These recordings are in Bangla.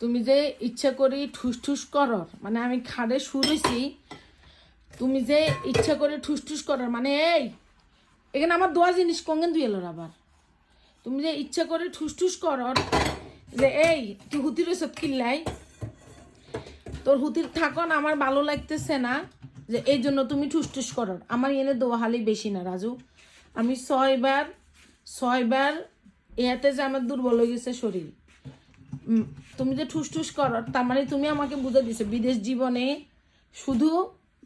তুমি যে ইচ্ছা করি ঠুস ঠুস করর মানে আমি খাড়ে শুনেছি তুমি যে ইচ্ছা করে ঠুস ঠুস করর মানে এই, এখানে আমার দোয়া জিনিস কঙ্গেন দুই এলোর আবার। তুমি যে ইচ্ছা করে ঠুস ঠুস করর, যে এই তুই হুতির ওসব কিল্লাই, তোর হুতির থাকন আমার ভালো লাগতেছে না, যে এই জন্য তুমি ঠুস ঠুস করো আমার এনে দোয়াহালি বেশি না, রাজু। আমি ছয়বার ছয়বার ইহাতে যে আমার দুর্বল হয়ে গেছে শরীর। তুমি যে ঠুস ঠুস করো, তার মানে তুমি আমাকে বুঝে দিছো বিদেশ জীবনে শুধু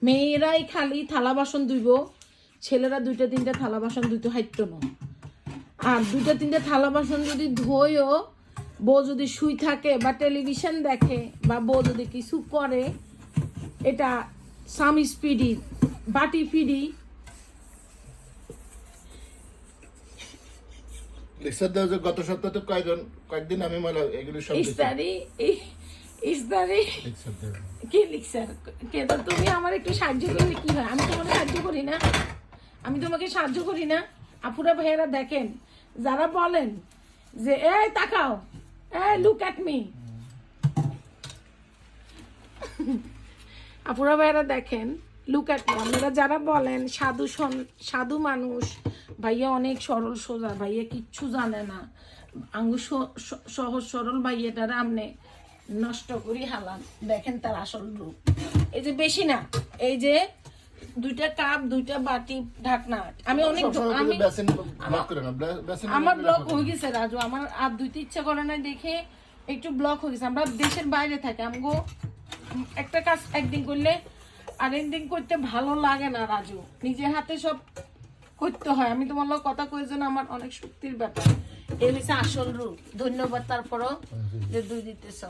মেয়েরাই খালি থালা বাসন ধুইব, ছেলেরা দুইটা তিনটা থালা বাসন ধুইতে হাইত না। আর দুইটা তিনটা থালা বাসন যদি ধোয়ও বউ যদি শুই থাকে বা টেলিভিশন দেখে বা বউ যদি কিছু করে, এটা স্বামী স্পিডি, বাটি ফিডি লিখছে দাও যে গত সপ্তাহে তো কয়জন কয়েকদিন আমি মানে এগুলি সব দিছি। ইস্তারি ই- ইস্তারি কি লিখছে? কে তো তুমি আমার একটু সাহায্য করলে কি হয় আমি তোমাকে সাহায্য করি না। আমি তোমাকে সাহায্য করি না। আপুরা ভাইয়েরা দেখেন যারা বলেন যে এই তাকাও। এই লুক অ্যাট মি আপুরা ভাইয়েরা দেখেন লুক অ্যাট মি আপনারা যারা বলেন সাধু সাধু মানুষ ভাইয়া অনেক সরল সোজা ভাইয়া কিচ্ছু জানে না। আঙ্গু সহজ সরল ভাইয়াটারা আমনে নষ্ট করি হালান। দেখেন তার আসল রূপ। এই যে বেশি না এই যে দুইটা কাপ দুইটা বাটি ঢাকনা। আমি অনেক আমি আমার ব্লক ব্লক হয়ে গেছে রাজু। আমার আর দুইতে ইচ্ছা করে না দেখে একটু ব্লক হয়ে গেছে। আমরা দেশের বাইরে থাকি আমগো একটা কাজ একদিন করলে আরেকদিন করতে ভালো লাগে না রাজু। নিজে হাতে সব করতে হয়। আমি তোমার লোক কথা কই জন্য আমার অনেক শক্তির ব্যাপার। এই হচ্ছে আসল রূপ। ধন্যবাদ তারপরও যে দুই দিতেছ।